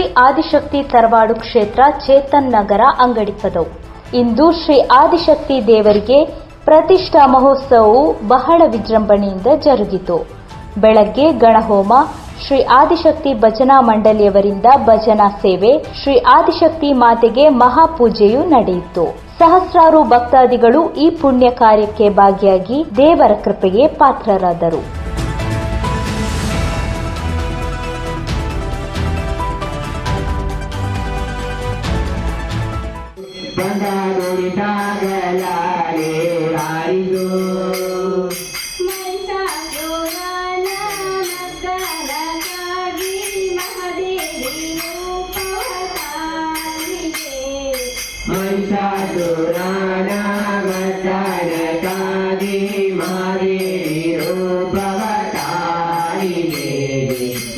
ಶ್ರೀ ಆದಿಶಕ್ತಿ ತರವಾಡು ಕ್ಷೇತ್ರ ಚೇತನ್ ನಗರ ಅಂಗಡಿ ಕದವು ಇಂದು ಶ್ರೀ ಆದಿಶಕ್ತಿ ದೇವರಿಗೆ ಪ್ರತಿಷ್ಠಾ ಮಹೋತ್ಸವವು ಬಹಳ ವಿಜೃಂಭಣೆಯಿಂದ ಜರುಗಿತು. ಬೆಳಗ್ಗೆ ಗಣಹೋಮ, ಶ್ರೀ ಆದಿಶಕ್ತಿ ಭಜನಾ ಮಂಡಳಿಯವರಿಂದ ಭಜನಾ ಸೇವೆ, ಶ್ರೀ ಆದಿಶಕ್ತಿ ಮಾತೆಗೆ ಮಹಾಪೂಜೆಯು ನಡೆಯಿತು. ಸಹಸ್ರಾರು ಭಕ್ತಾದಿಗಳು ಈ ಪುಣ್ಯ ಕಾರ್ಯಕ್ಕೆ ಭಾಗಿಯಾಗಿ ದೇವರ ಕೃಪೆಗೆ ಪಾತ್ರರಾದರು. ಬಂದಾಗುಡಿದಾಗಲಾರೆ ಹಾರಿದು ಮಹಿಷಾಸುರಾನ ಮದ್ದನಕಾಗಿ ಮಹಾದೇವಿ ರೂಪವತಾರಿದೆ ಮಹಾದೇವಿ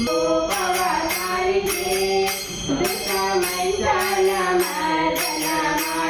ರೂಪವತಾರಿದೆ ದುಷ್ಟ ಮೈದಾನ